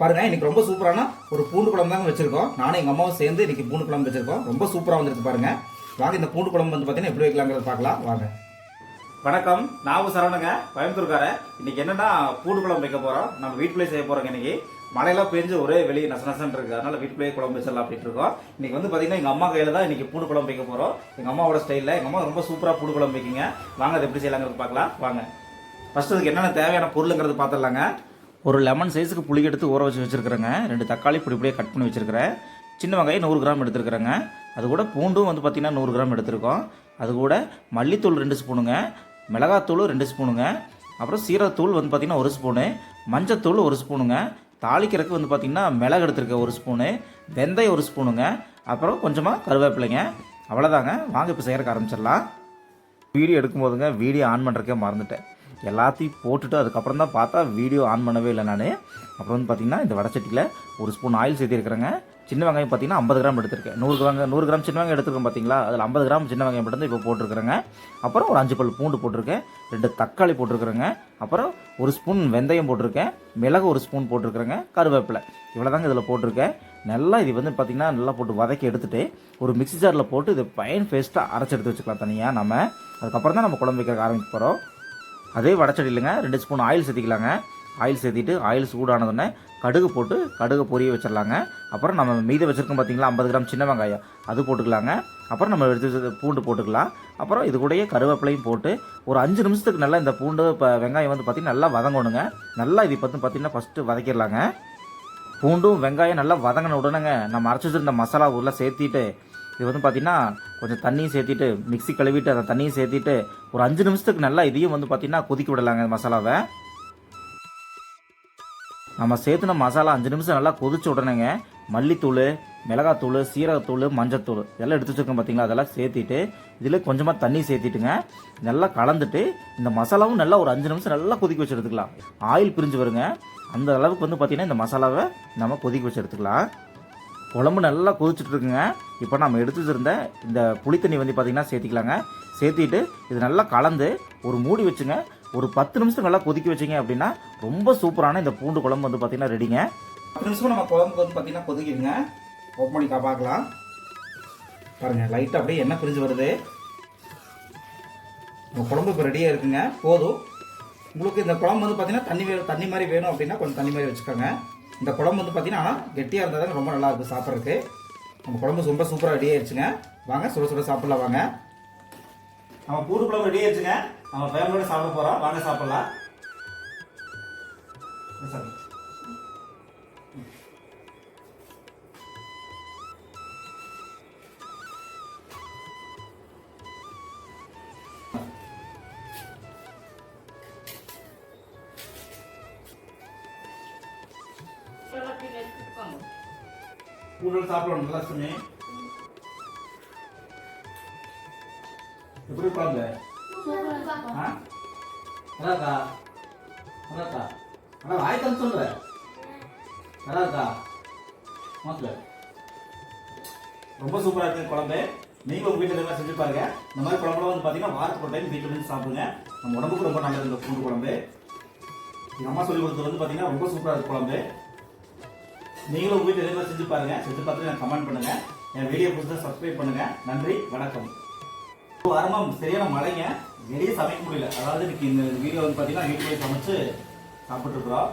பாருங்க இன்னைக்கு ரொம்ப சூப்பரான ஒரு பூண்டு குழம்பு தாங்க வச்சிருக்கோம். நானும் எங்க அம்மாவும் சேர்ந்து இன்னைக்கு பூண்டு குழம்பு வச்சிருக்கோம். ரொம்ப சூப்பரா வந்துருக்கு பாருங்க. வாங்க இந்த பூண்டு குழம்பு வந்து பார்த்தீங்கன்னா எப்படி வைக்கலாங்கிறத பார்க்கலாம். வாங்க. வணக்கம். நான் சரவணங்க கோயம்புத்தூர்காரன். இன்னைக்கு என்னன்னா பூண்டு குழம்பு வைக்க போறோம். நம்ம வீட்டுக்குள்ளே செய்ய போறோங்க இன்னைக்கு. மழையெல்லாம் பெஞ்சு ஒரே வெளியே நச நசன்னு இருக்கு. அதனால வீட்டுக்குள்ளேயே குழம்பு வச்சிடலாம் அப்படின்ட்டு இருக்கோம். இன்னைக்கு வந்து பாத்தீங்கன்னா எங்க அம்மா கையில தான் இன்னைக்கு பூண்டு குழம்பு வைக்க போறோம். எங்க அம்மாவோட ஸ்டைலில். எங்க அம்மா ரொம்ப சூப்பரா பூண்டு குழம்பு வைக்கிங்க. வாங்க அதை எப்படி செய்யலாங்கிறது பார்க்கலாம். வாங்க. ஃபர்ஸ்ட் அதுக்கு என்னென்ன தேவையான பொருளுங்கிறது பார்த்துடலாங்க. ஒரு லெமன் சைஸுக்கு புளி எடுத்து ஊற வச்சு வச்சுருக்குறேங்க. ரெண்டு தக்காளி இப்படி இப்படியே கட் பண்ணி வச்சுருக்கிறேன். சின்ன வெங்காயம் நூறு கிராம் எடுத்துருக்குறேங்க. அது கூட பூண்டும் வந்து பார்த்திங்கன்னா நூறு கிராம் எடுத்திருக்கோம். அது கூட மல்லித்தூள் ரெண்டு ஸ்பூனுங்க. மிளகாத்தூள் ரெண்டு ஸ்பூனுங்க. அப்புறம் சீரகத்தூள் வந்து பார்த்திங்கன்னா ஒரு ஸ்பூனு. மஞ்சத்தூள் ஒரு ஸ்பூனுங்க. தாளிக்கிறதுக்கு வந்து பார்த்திங்கன்னா மிளகு எடுத்திருக்கேன் ஒரு ஸ்பூனு. வெந்தயம் ஒரு ஸ்பூனுங்க. அப்புறம் கொஞ்சமாக கருவேப்பிலைங்க. அவ்வளோதாங்க வாங்க இப்போ செய்கிறக்க ஆரம்பிச்சிடலாம். வீடியோ எடுக்கும்போதுங்க வீடியோ ஆன் பண்ணுறக்கே மறந்துட்டேன். எல்லாத்தையும் போட்டுட்டு அதுக்கப்புறம் தான் பார்த்தா வீடியோ ஆன் பண்ணவே இல்லை நான். அப்புறம் வந்து பார்த்தீங்கன்னா இந்த வடச்சட்டியில் ஒரு ஸ்பூன் ஆயில் சேர்த்திருக்கிறேங்க. சின்ன வெங்காயம் பார்த்தீங்கன்னா ஐம்பது கிராம் எடுத்திருக்கேன். நூறு கிராம் நூறு கிராம் சின்ன வெங்காயம் எடுத்துருக்கேன் பார்த்தீங்களா? அதில் ஐம்பது கிராம் சின்ன வெங்காயம் மட்டும் இப்போ போட்டிருக்கிறேங்க. அப்புறம் ஒரு அஞ்சு பல் பூண்டு போட்டிருக்கேன். ரெண்டு தக்காளி போட்டிருக்கிறேங்க. அப்புறம் ஒரு ஸ்பூன் வெந்தயம் போட்டிருக்கேன். மிளகு ஒரு ஸ்பூன் போட்டிருக்கிறேங்க. கருவேப்பிலை. இவ்வளோதாங்க இதில் போட்டிருக்கேன். நல்லா இது வந்து பார்த்திங்கன்னா நல்லா போட்டு வதக்கி எடுத்துகிட்டு ஒரு மிக்ஸி ஜாரில் போட்டு இது பயன் பேஸ்ட்டாக அரைச்சி எடுத்து வச்சுக்கலாம் தனியாக நம்ம. அதுக்கப்புறம் தான் நம்ம குழம்பு வைக்க ஆரம்பிக்க போகிறோம் அதே வடச்சட்டியிலங்க ரெண்டு ஸ்பூன் ஆயில் சேர்த்திக்கலாங்க. ஆயில் சேர்த்திட்டு ஆயில் சூடானதுன்னே கடுகு போட்டு கடுகு பொரிய வச்சிடலாங்க அப்புறம் நம்ம மீத வச்சுருக்கோம் பார்த்திங்களா ஐம்பது கிராம் சின்ன வெங்காயம் அது போட்டுக்கலாங்க. அப்புறம் நம்ம எடுத்து பூண்டு போட்டுக்கலாம். அப்புறம் இது கூடயே கருவேப்பிலையும் போட்டு ஒரு அஞ்சு நிமிஷத்துக்கு நல்லா இந்த பூண்டு இப்போ வெங்காயம் வந்து பார்த்திங்கன்னா நல்லா வதங்கணுங்க. நல்லா இது பார்த்து பார்த்தீங்கன்னா ஃபஸ்ட்டு வதக்கிடலாங்க பூண்டும் வெங்காயம் நல்லா வதங்கின உடனேங்க நம்ம அரைச்சி வச்சிருந்த மசாலா உள்ள சேர்த்திட்டு இது வந்து பார்த்திங்கன்னா கொஞ்சம் தண்ணியும் சேர்த்திட்டு மிக்சி கழுவிட்டு அந்த தண்ணியும் சேர்த்திட்டு ஒரு அஞ்சு நிமிஷத்துக்கு நல்லா இதையும் வந்து பார்த்தீங்கன்னா கொதிக்க விடலாங்க மசாலாவை. நம்ம சேர்த்துன மசாலா அஞ்சு நிமிஷம் நல்லா கொதிச்ச உடனேங்க மல்லித்தூள் மிளகாத்தூள் சீரகத்தூள் மஞ்சத்தூள் இதெல்லாம் எடுத்து வச்சுருக்கோம் பார்த்தீங்களா அதெல்லாம் சேர்த்திட்டு இதில் கொஞ்சமாக தண்ணி சேர்த்திட்டுங்க நல்லா கலந்துட்டு இந்த மசாலாவும் நல்லா ஒரு அஞ்சு நிமிஷம் நல்லா கொதிக்க வச்சு எடுத்துக்கலாம். ஆயில் பிரிஞ்சு வருங்க. அந்த அளவுக்கு வந்து பார்த்தீங்கன்னா இந்த மசாலாவை நம்ம கொதிக்க வச்சு எடுத்துக்கலாம். குழம்பு நல்லா கொதிச்சுட்டு இருக்குங்க இப்போ நம்ம எடுத்து வச்சுருந்த இந்த புளித்தண்ணி வந்து பார்த்திங்கன்னா சேர்த்திக்கலாங்க. சேர்த்திட்டு இது நல்லா கலந்து ஒரு மூடி வச்சுங்க. ஒரு பத்து நிமிஷம் நல்லா கொதிக்க வச்சிங்க அப்படின்னா ரொம்ப சூப்பரான இந்த பூண்டு குழம்பு வந்து பார்த்தீங்கன்னா ரெடிங்க. பத்து நிமிஷம் நம்ம குழம்பு வந்து பார்த்திங்கன்னா கொதிக்குங்க ஓப்பன் பண்ணி கா- பார்க்கலாம். பாருங்க லைட்டாக அப்படியே எண்ணெய் பிரிஞ்சு வருது. நம்ம குழம்பு இப்போ ரெடியாக இருக்குங்க. போதும். உங்களுக்கு இந்த குழம்பு வந்து பார்த்திங்கன்னா தண்ணி தண்ணி மாதிரி வேணும் அப்படின்னா கொஞ்சம் தண்ணி மாதிரி வச்சுக்கோங்க. இந்த குழம்பு வந்து பார்த்தீங்கன்னா ஆனால் கெட்டியாக இருந்தால் தான் ரொம்ப நல்லாயிருக்கும் சாப்பிட்றதுக்கு. நம்ம குழம்பு ரொம்ப சூப்பராக ரெடி ஆயிடுச்சுங்க. வாங்க சுட சுட சாப்பிடலாம் வாங்க. நம்ம பூண்டு குழம்பு ரெடி ஆயிடுச்சுங்க. நம்ம ஃபேமிலியோட சாப்பிட போகிறோம் வாங்க சாப்பிடலாம். சரி பூண்டு சாப்பிடணும் நல்லா சொன்னி எப்படி குழம்பு நல்லா இருக்கா நல்லா இருக்கா ஆனால் வாய் தந்து சொல்ற நல்லா இருக்கா மாப்பிள்ள ரொம்ப சூப்பராக இருக்கு குழம்பு நீங்களும் உங்கள் வீட்டில் எல்லாம் செஞ்சு பாருங்க இந்த மாதிரி குழம்புலாம் வந்து பார்த்தீங்கன்னா வாரத்துக்கு ஒரு டைம் வீட்டில் வந்து சாப்பிடுங்க நம்ம உடம்புக்கு ரொம்ப நல்லது இந்த பூண்டு குழம்பு எங்கள் அம்மா சொல்லி கொடுத்தது வந்து பார்த்தீங்கன்னா ரொம்ப சூப்பராக இருக்கு குழம்பு நீங்களும் உங்கள் வீட்டில் செஞ்சு பாருங்க. செஞ்சு பார்த்துட்டு நான் கமெண்ட் பண்ணுங்க. என் வீடியோ புதுசாக சப்ஸ்கிரைப் பண்ணுங்க. நன்றி வணக்கம். ஒரு வாரமா சரியான மழைங்க. வெளியே சமைக்க முடியல. அதாவது இன்னைக்கு இந்த வீடியோ வந்து பார்த்தீங்கன்னா வீட்டிலேயே சமைச்சு சாப்பிட்டுருக்குறோம்